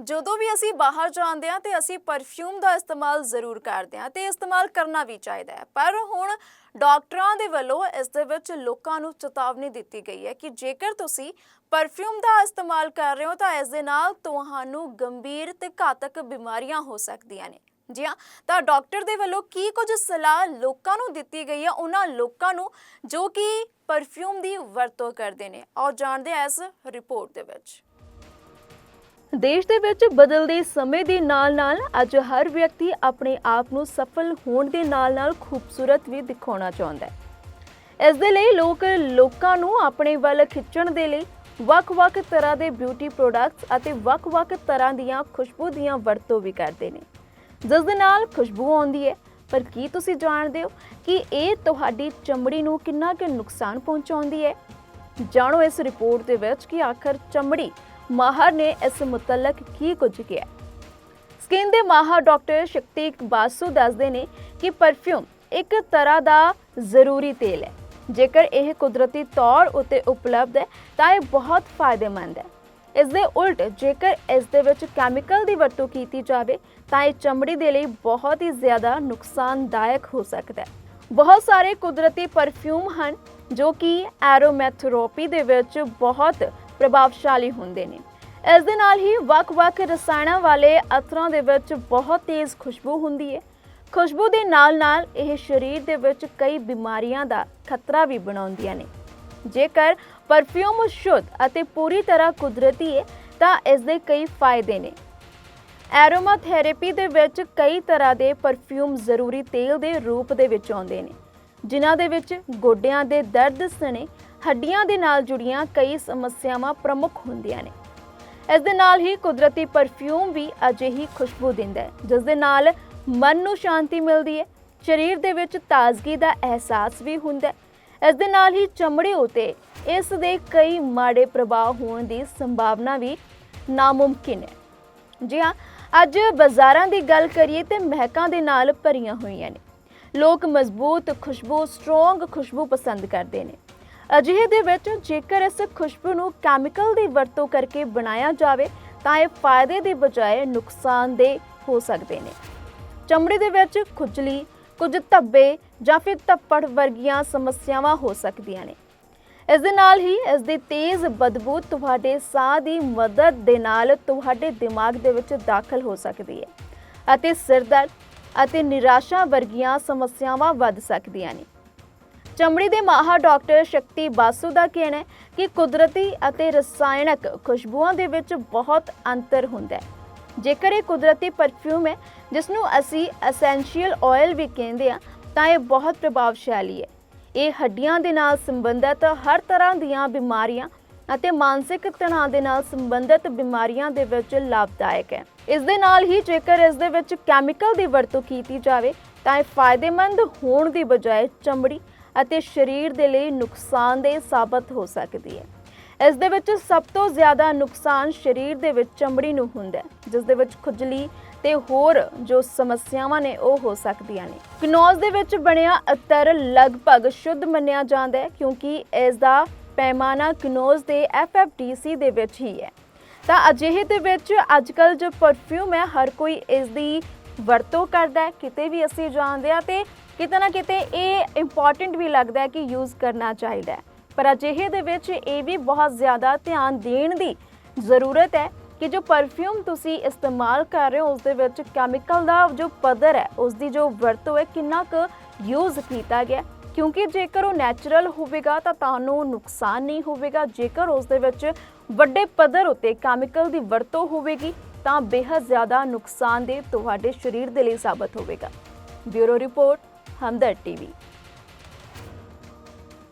ਜਦੋਂ ਵੀ ਅਸੀਂ ਬਾਹਰ ਜਾਂਦੇ ਹਾਂ ਤੇ ਅਸੀਂ ਪਰਫਿਊਮ ਦਾ ਇਸਤੇਮਾਲ ਜ਼ਰੂਰ ਕਰਦੇ ਹਾਂ ਤੇ ਇਸਤੇਮਾਲ ਕਰਨਾ ਵੀ ਚਾਹੀਦਾ ਹੈ। ਪਰ ਹੁਣ ਡਾਕਟਰਾਂ ਦੇ ਵੱਲੋਂ ਇਸ ਦੇ ਵਿੱਚ ਲੋਕਾਂ ਨੂੰ ਚੇਤਾਵਨੀ ਦਿੱਤੀ ਗਈ ਹੈ ਕਿ ਜੇਕਰ ਤੁਸੀਂ ਪਰਫਿਊਮ ਦਾ ਇਸਤੇਮਾਲ ਕਰ ਰਹੇ ਹੋ ਤਾਂ ਇਸ ਦੇ ਨਾਲ ਤੁਹਾਨੂੰ ਗੰਭੀਰ ਤੇ ਘਾਤਕ ਬਿਮਾਰੀਆਂ ਹੋ ਸਕਦੀਆਂ ਨੇ। ਜੀ ਹਾਂ, ਤਾਂ ਡਾਕਟਰ ਦੇ ਵੱਲੋਂ ਕੀ ਕੁਝ ਸਲਾਹ ਲੋਕਾਂ ਨੂੰ ਦਿੱਤੀ ਗਈ ਹੈ? ਉਹਨਾਂ ਲੋਕਾਂ ਨੂੰ ਜੋ ਕਿ ਪਰਫਿਊਮ ਦੀ ਵਰਤੋਂ ਕਰਦੇ ਨੇ। ਔਰ ਜਾਣਦੇ ਹਾਂ ਇਸ ਰਿਪੋਰਟ ਦੇ ਵਿੱਚ। ਦੇਸ਼ ਦੇ ਵਿੱਚ ਬਦਲਦੇ ਸਮੇਂ ਦੇ ਨਾਲ-ਨਾਲ ਅੱਜ ਹਰ ਵਿਅਕਤੀ ਆਪਣੇ ਆਪ ਨੂੰ ਸਫਲ ਹੋਣ ਦੇ ਨਾਲ-ਨਾਲ ਖੂਬਸੂਰਤ ਵੀ ਦਿਖਾਉਣਾ ਚਾਹੁੰਦਾ ਹੈ। ਇਸ ਦੇ ਲਈ ਲੋਕ ਲੋਕਾਂ ਨੂੰ ਆਪਣੇ ਵੱਲ ਖਿੱਚਣ ਦੇ ਲਈ ਵੱਖ-ਵੱਖ ਤਰ੍ਹਾਂ ਦੇ ਬਿਊਟੀ ਪ੍ਰੋਡਕਟਸ ਅਤੇ ਵੱਖ-ਵੱਖ ਤਰ੍ਹਾਂ ਦੀਆਂ ਖੁਸ਼ਬੂ ਦੀਆਂ ਵਰਤੋਂ ਵੀ ਕਰਦੇ ਨੇ। ਜਿਸ ਦੇ ਨਾਲ ਖੁਸ਼ਬੂ ਆਉਂਦੀ ਹੈ। ਪਰ ਕੀ ਤੁਸੀਂ ਜਾਣਦੇ ਹੋ ਕਿ ਇਹ ਤੁਹਾਡੀ ਚਮੜੀ ਨੂੰ ਕਿੰਨਾ ਕੁ ਨੁਕਸਾਨ ਪਹੁੰਚਾਉਂਦੀ ਹੈ? ਜਾਣੋ ਇਸ ਰਿਪੋਰਟ ਦੇ ਵਿੱਚ ਕਿ ਆਖਰ ਚਮੜੀ ਮਾਹਰ ਨੇ ਇਸ ਮੁਤਲਕ ਕੀ ਕੁਝ ਕਿਹਾ? ਸਕਿਨ ਦੇ ਮਾਹਰ ਡਾਕਟਰ ਸ਼ਕਤੀ ਬਾਸੂ ਦੱਸਦੇ ਨੇ ਕਿ ਪਰਫਿਊਮ ਇੱਕ ਤਰ੍ਹਾਂ ਦਾ ਜ਼ਰੂਰੀ ਤੇਲ ਹੈ। ਜੇਕਰ ਇਹ ਕੁਦਰਤੀ ਤੌਰ ਉਤੇ ਉਪਲਬਧ ਹੈ, ਤਾਂ ਇਹ ਬਹੁਤ ਫਾਇਦੇਮੰਦ ਹੈ। ਇਸ ਦੇ ਉਲਟ, ਜੇਕਰ ਇਸ ਦੇ ਵਿੱਚ ਕੈਮੀਕਲ ਦੀ ਵਰਤੋਂ ਕੀਤੀ ਜਾਵੇ, ਤਾਂ ਇਹ ਚਮੜੀ ਦੇ ਲਈ ਬਹੁਤ ਹੀ ਜ਼ਿਆਦਾ ਨੁਕਸਾਨਦਾਇਕ ਹੋ ਸਕਦਾ ਹੈ। ਬਹੁਤ ਸਾਰੇ ਕੁਦਰਤੀ ਪਰਫਿਊਮ ਹਨ ਜੋ ਕਿ ਐਰੋਮੈਥੈਰੇਪੀ ਦੇ ਵਿੱਚ ਬਹੁਤ ਪ੍ਰਭਾਵਸ਼ਾਲੀ ਹੁੰਦੇ ਨੇ। ਇਸ ਦੇ ਨਾਲ ਹੀ ਵੱਖ-ਵੱਖ ਰਸਾਇਣਾਂ ਵਾਲੇ ਅਤਰਾਂ ਦੇ ਵਿੱਚ ਬਹੁਤ ਤੇਜ਼ ਖੁਸ਼ਬੂ ਹੁੰਦੀ ਹੈ ਖੁਸ਼ਬੂ ਦੇ ਨਾਲ-ਨਾਲ ਇਹ ਸਰੀਰ ਦੇ ਵਿੱਚ ਕਈ ਬਿਮਾਰੀਆਂ ਦਾ ਖਤਰਾ ਵੀ ਬਣਾਉਂਦੀਆਂ ਨੇ। ਜੇਕਰ ਪਰਫਿਊਮ ਸ਼ੁੱਧ ਅਤੇ ਪੂਰੀ ਤਰ੍ਹਾਂ ਕੁਦਰਤੀ ਹੈ ਤਾਂ ਇਸ ਦੇ ਕਈ ਫਾਇਦੇ ਨੇ। ਐਰੋਮਾ ਥੈਰੇਪੀ ਦੇ ਵਿੱਚ ਕਈ ਤਰ੍ਹਾਂ ਦੇ ਪਰਫਿਊਮ ਜ਼ਰੂਰੀ ਤੇਲ ਦੇ ਰੂਪ ਦੇ ਵਿੱਚ ਆਉਂਦੇ ਨੇ, ਜਿਨ੍ਹਾਂ ਦੇ ਵਿੱਚ ਗੋਡਿਆਂ ਦੇ ਦਰਦ ਸਣੇ ਹੱਡੀਆਂ ਦੇ ਨਾਲ ਜੁੜੀਆਂ ਕਈ ਸਮੱਸਿਆਵਾਂ ਪ੍ਰਮੁੱਖ ਹੁੰਦੀਆਂ ਨੇ। ਇਸ ਦੇ ਨਾਲ ਹੀ ਕੁਦਰਤੀ ਪਰਫਿਊਮ ਵੀ ਅਜਿਹੀ ਖੁਸ਼ਬੂ ਦਿੰਦਾ ਹੈ, ਜਿਸ ਦੇ ਨਾਲ ਮਨ ਨੂੰ ਸ਼ਾਂਤੀ ਮਿਲਦੀ ਹੈ, ਸਰੀਰ ਦੇ ਵਿੱਚ ਤਾਜ਼ਗੀ ਦਾ ਅਹਿਸਾਸ ਵੀ ਹੁੰਦਾ ਹੈ। ਇਸ ਦੇ ਨਾਲ ਹੀ ਚਮੜੀ ਉਤੇ ਇਸ ਦੇ ਕਈ ਮਾੜੇ ਪ੍ਰਭਾਵ ਹੋਣ ਦੀ ਸੰਭਾਵਨਾ ਵੀ ਨਾਮੁਮਕਿਨ ਹੈ। ਜੀ ਹਾਂ, ਅੱਜ ਬਾਜ਼ਾਰਾਂ ਦੀ ਗੱਲ ਕਰੀਏ ਤੇ ਮਹਿਕਾਂ ਦੇ ਨਾਲ ਭਰੀਆਂ ਹੋਈਆਂ ਨੇ। ਲੋਕ ਮਜ਼ਬੂਤ ਖੁਸ਼ਬੂ ਸਟਰੋਂਗ ਖੁਸ਼ਬੂ ਪਸੰਦ ਕਰਦੇ ਨੇ। ਅਜਿਹੇ ਦੇ ਵਿੱਚ ਜੇਕਰ ਇਸ ਖੁਸ਼ਬੂ ਨੂੰ ਕੈਮੀਕਲ ਦੀ ਵਰਤੋਂ ਕਰਕੇ ਬਣਾਇਆ ਜਾਵੇ, ਤਾਂ ਇਹ ਫਾਇਦੇ ਦੀ ਬਜਾਏ ਨੁਕਸਾਨਦੇਹ ਹੋ ਸਕਦੇ ਨੇ। ਚਮੜੀ ਦੇ ਵਿੱਚ ਖੁਜਲੀ ਕੁਝ ਧੱਬੇ ਜਾਂ ਫਿਰ ਧੱਪੜ ਵਰਗੀਆਂ ਸਮੱਸਿਆਵਾਂ ਹੋ ਸਕਦੀਆਂ ਨੇ। ਇਸ ਦੇ ਨਾਲ ਹੀ ਇਸ ਦੀ ਤੇਜ਼ ਬਦਬੂ ਤੁਹਾਡੇ ਸਾਹ ਦੀ ਮਦਦ ਦੇ ਨਾਲ ਤੁਹਾਡੇ ਦਿਮਾਗ ਦੇ ਵਿੱਚ ਦਾਖਲ ਹੋ ਸਕਦੀ ਹੈ ਅਤੇ ਸਿਰ ਦਰਦ ਅਤੇ ਨਿਰਾਸ਼ਾ ਵਰਗੀਆਂ ਸਮੱਸਿਆਵਾਂ ਵੱਧ ਸਕਦੀਆਂ ਨੇ। ਚਮੜੀ ਦੇ ਮਾਹਰ ਡਾਕਟਰ ਸ਼ਕਤੀ ਬਾਸੂ ਦਾ ਕਹਿਣਾ ਹੈ ਕਿ ਕੁਦਰਤੀ ਅਤੇ ਰਸਾਇਣਕ ਖੁਸ਼ਬੂਆਂ ਦੇ ਵਿੱਚ ਬਹੁਤ ਅੰਤਰ ਹੁੰਦਾ ਹੈ। ਜੇਕਰ ਇਹ ਕੁਦਰਤੀ ਪਰਫਿਊਮ ਹੈ ਜਿਸ ਨੂੰ ਅਸੀਂ ਐਸੈਂਸ਼ੀਅਲ ਆਇਲ ਵੀ ਕਹਿੰਦੇ ਆ ਤਾਂ ਇਹ ਬਹੁਤ ਪ੍ਰਭਾਵਸ਼ਾਲੀ ਹੈ। ਇਹ ਹੱਡੀਆਂ ਦੇ ਨਾਲ ਸੰਬੰਧਿਤ ਹਰ ਤਰ੍ਹਾਂ ਦੀਆਂ ਬਿਮਾਰੀਆਂ ਅਤੇ ਮਾਨਸਿਕ ਤਣਾਅ ਦੇ ਨਾਲ ਸੰਬੰਧਿਤ ਬਿਮਾਰੀਆਂ ਦੇ ਵਿੱਚ ਲਾਭਦਾਇਕ ਹੈ। ਇਸ ਦੇ ਨਾਲ ਹੀ ਜੇਕਰ ਇਸ ਦੇ ਵਿੱਚ ਕੈਮੀਕਲ ਦੀ ਵਰਤੋਂ ਕੀਤੀ ਜਾਵੇ, ਤਾਂ ਇਹ ਫਾਇਦੇਮੰਦ ਹੋਣ ਦੀ ਬਜਾਏ ਚਮੜੀ ਅਤੇ ਸਰੀਰ ਦੇ ਲਈ ਨੁਕਸਾਨਦੇਹ ਸਾਬਤ ਹੋ ਸਕਦੀ ਹੈ। ਇਸ ਦੇ ਵਿੱਚ ਸਭ ਤੋਂ ਜ਼ਿਆਦਾ ਨੁਕਸਾਨ ਸਰੀਰ ਦੇ ਵਿੱਚ ਚਮੜੀ ਨੂੰ ਹੁੰਦਾ ਹੈ, ਜਿਸ ਦੇ ਵਿੱਚ ਖੁਜਲੀ ਤੇ ਹੋਰ ਜੋ ਸਮੱਸਿਆਵਾਂ ਨੇ ਉਹ ਹੋ ਸਕਦੀਆਂ ਨੇ। ਕਨੌਜ਼ ਦੇ ਵਿੱਚ ਬਣਿਆ ਅਤਰ ਲਗਭਗ ਸ਼ੁੱਧ ਮੰਨਿਆ ਜਾਂਦਾ ਹੈ, ਕਿਉਂਕਿ ਇਸ ਦਾ ਪੈਮਾਨਾ ਕਨੌਜ਼ ਦੇ FFDC ਦੇ ਵਿੱਚ ਹੀ ਹੈ। ਤਾਂ ਅਜਿਹੇ ਦੇ ਵਿੱਚ ਅੱਜਕੱਲ ਜੋ ਪਰਫਿਊਮ ਹੈ, ਹਰ ਕੋਈ ਇਸ ਦੀ ਵਰਤੋਂ ਕਰਦਾ ਹੈ, ਕਿਤੇ ਵੀ ਅਸੀਂ ਜਾਂਦੇ ਆ ਤੇ ਕਿਤੇ ਨਾ ਕਿਤੇ ਇਹ ਇੰਪੋਰਟੈਂਟ ਵੀ ਲੱਗਦਾ ਹੈ ਕਿ ਯੂਜ਼ ਕਰਨਾ ਚਾਹੀਦਾ ਹੈ। ਪਰ ਅਜਿਹੇ ਦੇ ਵਿੱਚ ਇਹ ਵੀ ਬਹੁਤ ਜ਼ਿਆਦਾ ਧਿਆਨ ਦੇਣ ਦੀ ਜ਼ਰੂਰਤ ਹੈ ਕਿ ਜੋ ਪਰਫਿਊਮ ਤੁਸੀਂ ਇਸਤੇਮਾਲ ਕਰ ਰਹੇ ਹੋ, ਉਸ ਦੇ ਵਿੱਚ ਕੈਮੀਕਲ ਦਾ ਜੋ ਪੱਧਰ ਹੈ, ਉਸ ਦੀ ਜੋ ਵਰਤੋਂ ਹੈ, ਕਿੰਨਾ ਕੁ ਯੂਜ਼ ਕੀਤਾ ਗਿਆ ਕਿਉਂਕਿ ਜੇਕਰ ਉਹ ਨੈਚੁਰਲ ਹੋਵੇਗਾ, ਤਾਂ ਤੁਹਾਨੂੰ ਨੁਕਸਾਨ ਨਹੀਂ ਹੋਵੇਗਾ। ਜੇਕਰ ਉਸ ਦੇ ਵਿੱਚ ਵੱਡੇ ਪੱਧਰ ਉਤੇ ਕੈਮੀਕਲ ਦੀ ਵਰਤੋਂ ਹੋਵੇਗੀ, ਤਾਂ ਬੇहद ਜ਼ਿਆਦਾ ਨੁਕਸਾਨਦੇਹ ਤੁਹਾਡੇ ਸਰੀਰ ਦੇ ਲਈ ਸਾਬਤ ਹੋਵੇਗਾ। Bureau report. હમદર્દ ટીવી